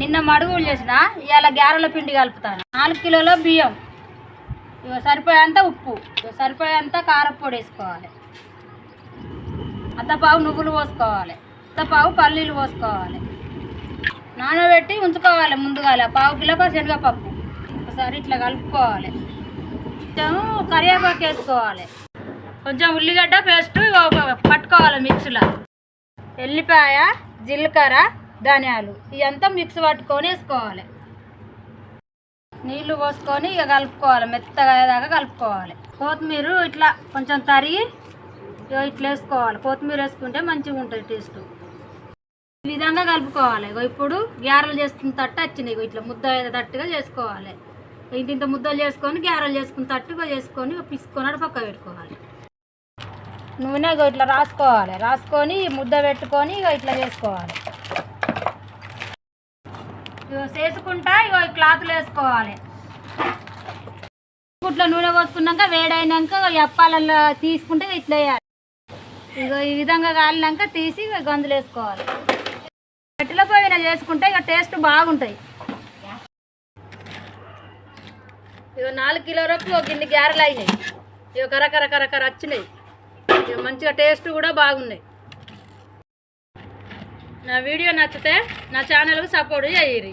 నిన్న మడుగులు చేసిన ఇవాళ గ్యారెల పిండి కలుపుతాను. నాలుగు కిలోల బియ్యం. ఇక సరిపోయేంత ఉప్పు. ఇక సరిపోయేంత కారప్పొడి వేసుకోవాలి. అద్దపావు నువ్వులు పోసుకోవాలి. అద్దపావు పల్లీలు పోసుకోవాలి. నానబెట్టి ఉంచుకోవాలి ముందుగా పావు కిలో శనగపప్పు. ఒకసారి ఇట్లా కలుపుకోవాలి. కొంచెం కరివేపాకు వేసుకోవాలి. కొంచెం ఉల్లిగడ్డ పేస్ట్ పట్టుకోవాలి మిక్సీలో. ఎల్లిపాయ జీలకర్ర ధనియాలు. ఇవంతా మిక్స్ పట్టుకొని వేసుకోవాలి. నీళ్ళు పోసుకొని ఇక కలుపుకోవాలి. మెత్తగా అయ్యేదాకా కలుపుకోవాలి. కొత్తిమీర ఇట్లా కొంచెం తరిగి ఇగో ఇట్లా వేసుకోవాలి. కొత్తిమీర వేసుకుంటే మంచిగా ఉంటుంది టేస్ట్. ఈ విధంగా కలుపుకోవాలి. ఇగో ఇప్పుడు గ్యారెలు చేసుకున్న తట్టు వచ్చినాయి. ఇగో ఇట్లా ముద్ద తట్టుగా చేసుకోవాలి. ఇంత ఇంత ముద్దలు చేసుకొని గ్యారెలు చేసుకున్న తట్టుగా చేసుకొని పిసుకొని అటు పక్క పెట్టుకోవాలి. నూనె ఇట్లా రాసుకోవాలి. రాసుకొని ముద్ద పెట్టుకొని ఇక ఇట్లా చేసుకోవాలి. చేసుకుంటా ఇగో ఈ క్లాత్లు వేసుకోవాలి. ఇట్లా నూనె పోసుకున్నాక వేడైనాక ఎప్పాలలో తీసుకుంటే ఇట్లా వేయాలి. ఇగో ఈ విధంగా కాలినాక తీసి గంజులు వేసుకోవాలి. గట్టిలో పోయిన చేసుకుంటే ఇక టేస్ట్ బాగుంటాయి. ఇగో నాలుగు కిలో రొప్పు ఒక గిన్నె గ్యారెలు అయినాయి. ఇక కరకర కరకర వచ్చినాయి. ఇక మంచిగా టేస్ట్ కూడా బాగున్నాయి. నా వీడియో నచ్చితే నా ఛానల్కు సపోర్ట్ చేయరు.